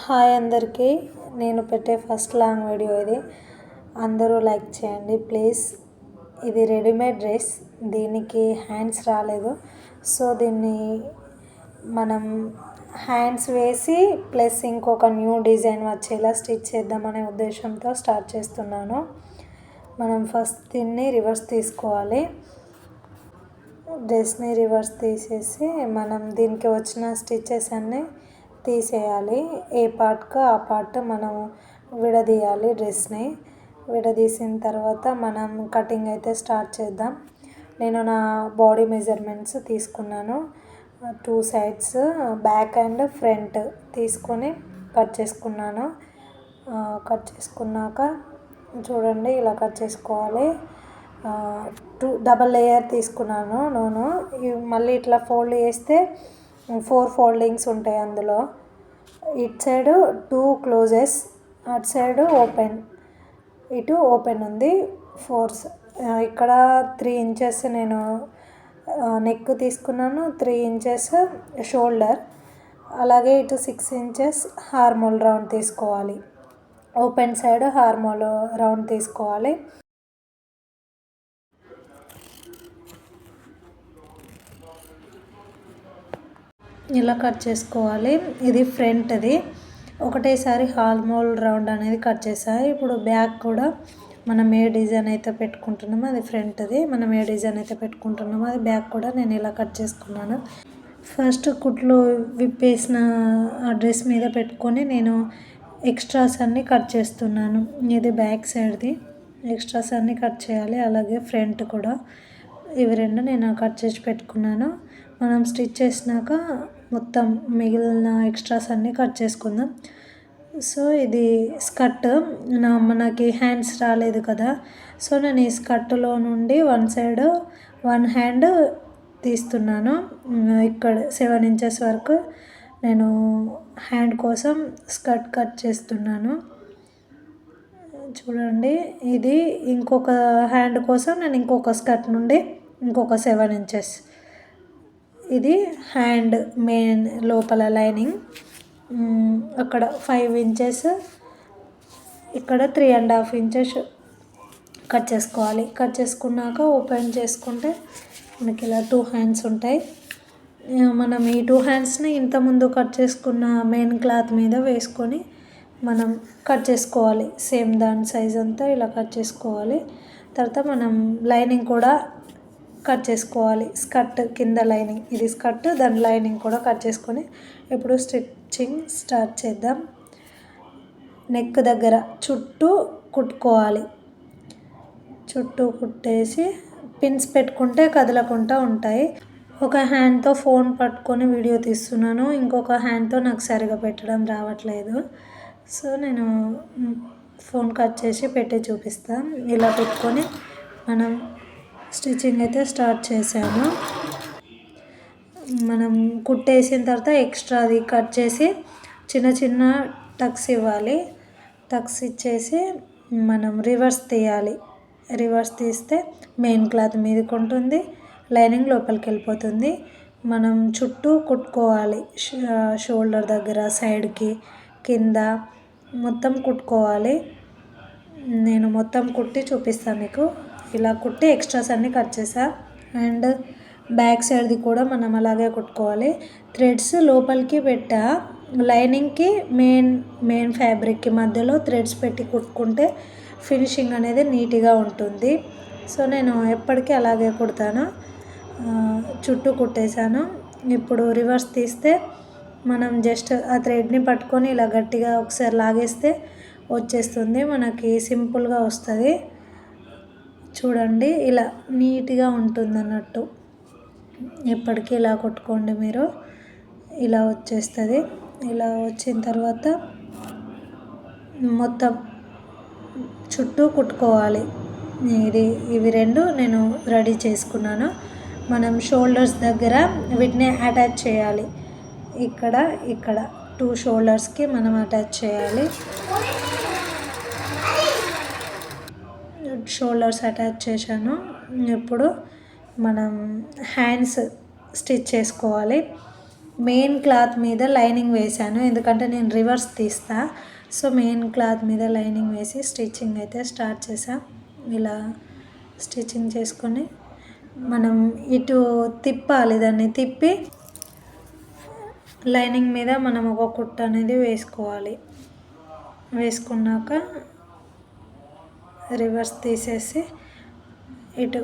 Hi అందరికీ. నేను పెట్టే ఫస్ట్ లాంగ్ వీడియో ఇది. అందరూ లైక్ చేయండి ప్లీజ్. ఇది రెడీమేడ్ డ్రెస్. దీనికి హ్యాండ్స్ రాలేదు. సో దీన్ని మనం హ్యాండ్స్ వేసి ప్లస్ ఇంకొక న్యూ డిజైన్ వచ్చేలా స్టిచ్ చేద్దామనే ఉద్దేశంతో స్టార్ట్ చేస్తున్నాను. మనం ఫస్ట్ దీన్ని రివర్స్ తీసుకోవాలి. డ్రెస్ని రివర్స్ తీసేసి మనం దీనికి వచ్చిన స్టిచ్చెస్ అన్నీ తీసేయాలి. ఏ పార్ట్కు ఆ పార్ట్ మనం విడదీయాలి డ్రెస్ని. విడదీసిన తర్వాత మనం కటింగ్ అయితే స్టార్ట్ చేద్దాం. నేను నా బాడీ మెజర్మెంట్స్ తీసుకున్నాను. Two sides back and front తీసుకొని కట్ చేసుకున్నాను. కట్ చేసుకున్నాక చూడండి ఇలా కట్ చేసుకోవాలి. టూ డబల్ లేయర్ తీసుకున్నాను నూనె. మళ్ళీ ఇట్లా ఫోల్డ్ చేస్తే ఫోర్ ఫోల్డింగ్స్ ఉంటాయి అందులో. ఇటు సైడ్ టూ క్లోజెస్ అటు సైడ్ ఓపెన్. ఇటు ఓపెన్ ఉంది ఫోర్స్. ఇక్కడ త్రీ ఇంచెస్ నేను నెక్ తీసుకున్నాను త్రీ ఇంచెస్ షోల్డర్. అలాగే ఇటు సిక్స్ ఇంచెస్ హార్మోల్ రౌండ్ తీసుకోవాలి. ఓపెన్ సైడ్ హార్మోల్ రౌండ్ తీసుకోవాలి. ఇలా కట్ చేసుకోవాలి. ఇది ఫ్రంట్ది ఒకటేసారి హాల్మోల్ రౌండ్ అనేది కట్ చేసాయి ఇప్పుడు బ్యాక్ కూడా మనం ఏ డిజైన్ అయితే పెట్టుకుంటున్నామో అది ఫ్రంట్ది మనం ఏ డిజైన్ అయితే పెట్టుకుంటున్నామో అది బ్యాక్ కూడా నేను ఇలా కట్ చేసుకున్నాను. ఫస్ట్ కుట్లు విప్పేసిన డ్రెస్ మీద పెట్టుకొని నేను ఎక్స్ట్రాస్ అన్నీ కట్ చేస్తున్నాను. ఇది బ్యాక్ సైడ్ది ఎక్స్ట్రాస్ అన్నీ కట్ చేయాలి. అలాగే ఫ్రంట్ కూడా. ఇవి రెండు నేను కట్ చేసి పెట్టుకున్నాను. మనం స్టిచ్ చేసినాక మొత్తం మిగిలిన ఎక్స్ట్రాస్ అన్నీ కట్ చేసుకుందాం. సో ఇది స్కర్ట్. నా మనకి హ్యాండ్స్ రాలేదు కదా. సో నేను ఈ స్కర్ట్లో నుండి వన్ సైడ్ వన్ హ్యాండ్ తీస్తున్నాను. ఇక్కడ సెవెన్ ఇంచెస్ వరకు నేను హ్యాండ్ కోసం స్కర్ట్ కట్ చేస్తున్నాను. చూడండి ఇది ఇంకొక హ్యాండ్ కోసం నేను ఇంకొక స్కర్ట్ నుండి ఇంకొక సెవెన్ ఇంచెస్. ఇది హ్యాండ్ మెయిన్ లోపల లైనింగ్. అక్కడ ఫైవ్ ఇంచెస్. ఇక్కడ three and half inches cut చేసుకోవాలి. కట్ చేసుకున్నాక ఓపెన్ చేసుకుంటే మనకి ఇలా టూ హ్యాండ్స్ ఉంటాయి. మనం ఈ టూ హ్యాండ్స్ని ఇంతకుముందు కట్ చేసుకున్న మెయిన్ క్లాత్ మీద వేసుకొని మనం కట్ చేసుకోవాలి. సేమ్ దాని సైజ్ అంతా ఇలా కట్ చేసుకోవాలి. తర్వాత మనం లైనింగ్ కూడా కట్ చేసుకోవాలి. స్కర్ట్ కింద లైనింగ్ ఇది స్కర్ట్ దాని లైనింగ్ కూడా కట్ చేసుకొని ఇప్పుడు స్టిచ్చింగ్ స్టార్ట్ చేద్దాం. నెక్ దగ్గర చుట్టూ కుట్టుకోవాలి. చుట్టూ కుట్టేసి పిన్స్ పెట్టుకుంటే కదలకుండా ఉంటాయి. ఒక హ్యాండ్తో ఫోన్ పట్టుకొని వీడియో తీస్తున్నాను. ఇంకొక హ్యాండ్తో నాకు సరిగా పెట్టడం రావట్లేదు. సో నేను ఫోన్ కట్ చేసి పెట్టి చూపిస్తాను. ఇలా పెట్టుకొని మనం స్టిచ్చింగ్ అయితే స్టార్ట్ చేశాను. మనం కుట్టేసిన తర్వాత ఎక్స్ట్రా అది కట్ చేసి చిన్న చిన్న టక్స్ ఇవ్వాలి. టక్స్ ఇచ్చేసి మనం రివర్స్ తీయాలి. రివర్స్ తీస్తే మెయిన్ క్లాత్ మీదకి ఉంటుంది లైనింగ్ లోపలికి వెళ్ళిపోతుంది. మనం చుట్టూ కుట్టుకోవాలి. షోల్డర్ దగ్గర సైడ్కి కింద మొత్తం కుట్టుకోవాలి. నేను మొత్తం కుట్టి చూపిస్తాను మీకు. ఇలా కుట్టి ఎక్స్ట్రాస్ అన్నీ కట్ చేసా. అండ్ బ్యాక్ సైడ్ది కూడా మనం అలాగే కుట్టుకోవాలి. థ్రెడ్స్ లోపలికి పెట్టా. లైనింగ్కి మెయిన్ మెయిన్ ఫ్యాబ్రిక్కి మధ్యలో థ్రెడ్స్ పెట్టి కుట్టుకుంటే ఫినిషింగ్ అనేది నీట్గా ఉంటుంది. సో నేను ఎప్పటికీ అలాగే కుడతాను. చుట్టూ కుట్టేశాను. ఇప్పుడు రివర్స్ తీస్తే మనం జస్ట్ ఆ థ్రెడ్ని పట్టుకొని ఇలా గట్టిగా ఒకసారి లాగేస్తే వచ్చేస్తుంది. మనకి సింపుల్గా వస్తుంది. చూడండి ఇలా నీట్గా ఉంటుంది అన్నట్టు ఎప్పటికీ ఇలా కొట్టుకోండి మీరు. ఇలా వచ్చేస్తుంది. ఇలా వచ్చిన తర్వాత మొత్తం చుట్టూ కుట్టుకోవాలి. ఇది ఇవి రెండు నేను రెడీ చేసుకున్నాను. మనం షోల్డర్స్ దగ్గర వీటిని అటాచ్ చేయాలి. ఇక్కడ ఇక్కడ. టూ షోల్డర్స్కి మనం అటాచ్ చేయాలి. షోల్డర్స్ అటాచ్ చేశాను. ఇప్పుడు మనం హ్యాండ్స్ స్టిచ్ చేసుకోవాలి. మెయిన్ క్లాత్ మీద లైనింగ్ వేశాను. ఎందుకంటే నేను రివర్స్ తీస్తా. సో మెయిన్ క్లాత్ మీద లైనింగ్ వేసి స్టిచ్చింగ్ అయితే స్టార్ట్ చేసా ఇలా స్టిచ్చింగ్ చేసుకొని మనం ఇటు తిప్పాలి. దాన్ని తిప్పి లైనింగ్ మీద మనం ఒక కుట్ట అనేది వేసుకోవాలి. వేసుకున్నాక రివర్స్ తీసేసి ఇటు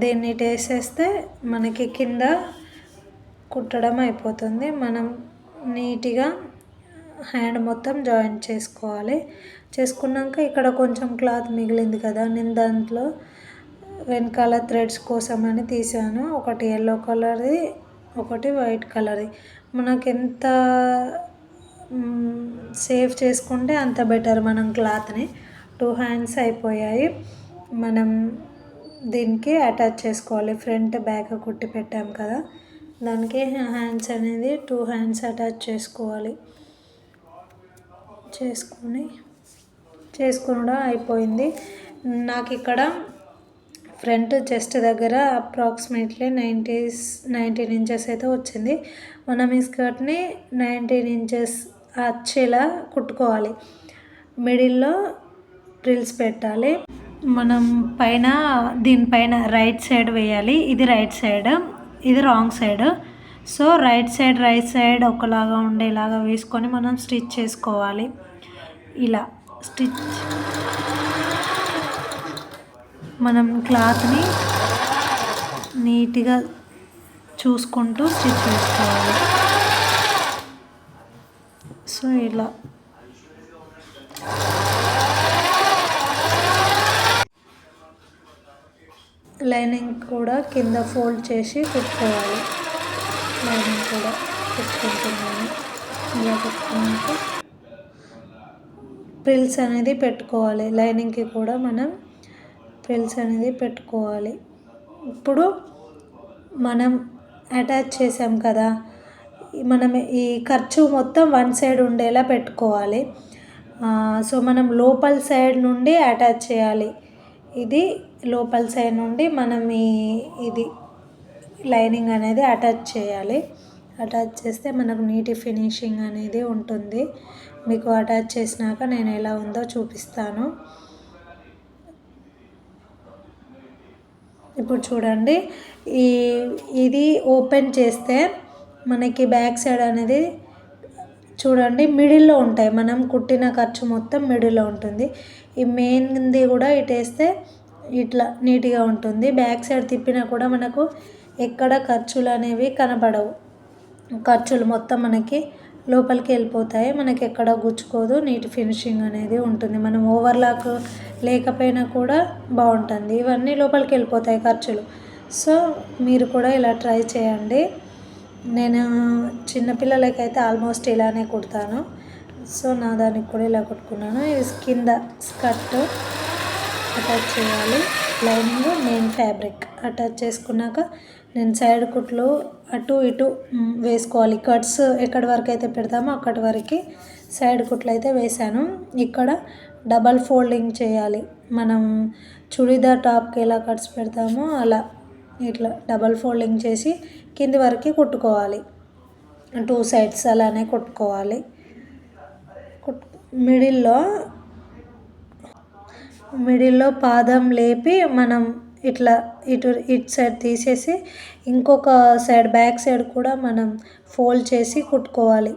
దీన్ని ఇటు వేసేస్తే మనకి కింద కుట్టడం అయిపోతుంది. మనం నీట్గా హ్యాండ్ మొత్తం జాయింట్ చేసుకోవాలి. చేసుకున్నాక ఇక్కడ కొంచెం క్లాత్ మిగిలింది కదా నేను దాంట్లో వెనకాల థ్రెడ్స్ కోసం అని తీసాను. ఒకటి ఎల్లో కలర్ది ఒకటి వైట్ కలర్ది మనకు ఎంత సేవ్ చేసుకుంటే అంత బెటర్ మనం క్లాత్ని. టూ హ్యాండ్స్ అయిపోయాయి. మనం దీనికి అటాచ్ చేసుకోవాలి. ఫ్రంట్ బ్యాక్ కుట్టి పెట్టాం కదా. దానికి హ్యాండ్స్ అనేది టూ హ్యాండ్స్ అటాచ్ చేసుకోవాలి. చేసుకొని చేసుకుండా అయిపోయింది. నాకు ఇక్కడ ఫ్రంట్ చెస్ట్ దగ్గర అప్రాక్సిమేట్లీ నైంటీస్ నైన్టీన్ ఇంచెస్ అయితే వచ్చింది. మనం ఈ స్కర్ట్ని నైన్టీన్ ఇంచెస్ వచ్చేలా కుట్టుకోవాలి. మిడిల్లో ప్రిల్స్ పెట్టాలి. మనం పైన దీనిపైన రైట్ సైడ్ వేయాలి. ఇది రైట్ సైడ్ ఇది wrong side so right side right side ఒకలాగా ఉండేలాగా వేసుకొని మనం స్టిచ్ చేసుకోవాలి. ఇలా స్టిచ్ మనం క్లాత్ని నీట్గా చూసుకుంటూ స్టిచ్ చేసుకోవాలి. సో ఇలా. లైనింగ్ కూడా కింద ఫోల్డ్ చేసి కుట్టుకోవాలి లైనింగ్ కూడా కుట్టుకుంటున్నాను ఇలా కుట్టుకున్నాక ప్రిల్స్ అనేది పెట్టుకోవాలి. లైనింగ్కి కూడా మనం ప్రిల్స్ అనేది పెట్టుకోవాలి. ఇప్పుడు మనం అటాచ్ చేసాం కదా మనం ఈ ఖర్చు మొత్తం వన్ సైడ్ ఉండేలా పెట్టుకోవాలి. సో మనం లోపల సైడ్ నుండి అటాచ్ చేయాలి. ఇది లోపల సైడ్ నుండి మనం ఈ ఇది లైనింగ్ అనేది అటాచ్ చేయాలి. అటాచ్ చేస్తే మనకు నీటి ఫినిషింగ్ అనేది ఉంటుంది. మీకు అటాచ్ చేసినాక నేను ఎలా ఉందో చూపిస్తాను. ఇప్పుడు చూడండి. ఈ ఇది ఓపెన్ చేస్తే మనకి బ్యాక్ సైడ్ అనేది చూడండి మిడిల్లో ఉంటాయి. మనం కుట్టిన ఖర్చు మొత్తం మిడిల్లో ఉంటుంది. ఈ మెయిన్ది కూడా ఇటు వేస్తే ఇట్లా నీట్గా ఉంటుంది. బ్యాక్ సైడ్ తిప్పినా కూడా మనకు ఎక్కడ ఖర్చులు అనేవి కనపడవు ఖర్చులు మొత్తం మనకి లోపలికి వెళ్ళిపోతాయి. మనకి ఎక్కడ గుచ్చుకోదు. నీట్ ఫినిషింగ్ అనేది ఉంటుంది. మనం ఓవర్లాక్ లేకపోయినా కూడా బాగుంటుంది. ఇవన్నీ లోపలికి వెళ్ళిపోతాయి ఖర్చులు. సో మీరు కూడా ఇలా ట్రై చేయండి. నేను చిన్నపిల్లలకైతే ఆల్మోస్ట్ ఇలానే కుడతాను. సో నా దానికి కూడా ఇలా కుట్టుకున్నాను. ఇది కింద స్కర్ట్ అటాచ్ చేయాలి. లైనింగ్ మెయిన్ ఫ్యాబ్రిక్ అటాచ్ చేసుకున్నాక నేను సైడ్ కుట్లు అటు ఇటు వేసుకోవాలి. కట్స్ ఎక్కడి వరకు అయితే పెడతామో అక్కడి వరకు సైడ్ కుట్లు అయితే వేసాను ఇక్కడ డబల్ ఫోల్డింగ్ చేయాలి. మనం చుడిదార్ టాప్కి ఎలా కట్స్ పెడతామో అలా ఇట్లా డబల్ ఫోల్డింగ్ చేసి కింది వరకు కుట్టుకోవాలి. టూ సైడ్స్ అలానే కుట్టుకోవాలి. మిడిల్లో మిడిల్లో పాదం లేపి మనం ఇట్లా ఇటు ఇటు సైడ్ తీసేసి ఇంకొక సైడ్ బ్యాక్ సైడ్ కూడా మనం ఫోల్డ్ చేసి కుట్టుకోవాలి.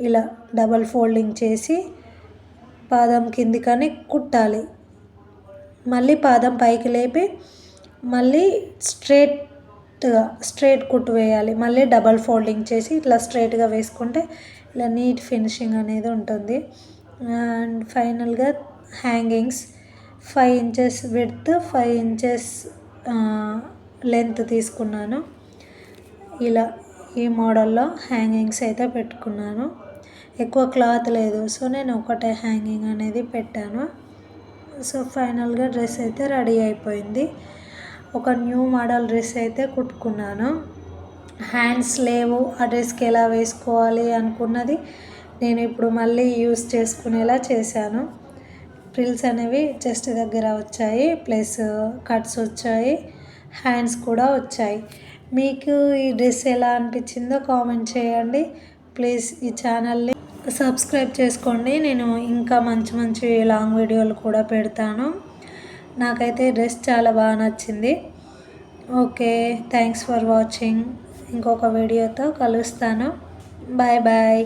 ఇలా డబల్ ఫోల్డింగ్ చేసి పాదం కిందికని కుట్టాలి. మళ్ళీ పాదం పైకి లేపి మళ్ళీ స్ట్రేట్గా స్ట్రేట్ కుట్టు వేయాలి. మళ్ళీ డబల్ ఫోల్డింగ్ చేసి ఇట్లా స్ట్రేట్గా వేసుకుంటే ఇలా నీట్ ఫినిషింగ్ అనేది ఉంటుంది. అండ్ ఫైనల్గా hangings. Five inches width five inches length తీసుకున్నాను. ఇలా ఈ మోడల్లో హ్యాంగింగ్స్ అయితే పెట్టుకున్నాను. ఎక్కువ క్లాత్ లేదు సో నేను ఒకటే హ్యాంగింగ్ అనేది పెట్టాను. సో ఫైనల్గా డ్రెస్ అయితే రెడీ అయిపోయింది. ఒక న్యూ మోడల్ డ్రెస్ అయితే కుట్టుకున్నాను. హ్యాండ్స్ లేవు ఆ డ్రెస్కి ఎలా వేసుకోవాలి అనుకున్నది నేను ఇప్పుడు మళ్ళీ యూస్ చేసుకునేలా చేశాను. ఫ్రిల్స్ అనేవి చెస్ట్ దగ్గర వచ్చాయి ప్లస్ కట్స్ వచ్చాయి హ్యాండ్స్ కూడా వచ్చాయి. మీకు ఈ డ్రెస్ ఎలా అనిపించిందో కామెంట్ చేయండి. ప్లీజ్ ఈ ఛానల్ని సబ్స్క్రైబ్ చేసుకోండి. నేను ఇంకా మంచి మంచి లాంగ్ వీడియోలు కూడా పెడతాను. నాకైతే డ్రెస్ చాలా బాగా నచ్చింది. Okay thanks for watching. ఇంకొక వీడియోతో కలుస్తాను. Bye bye.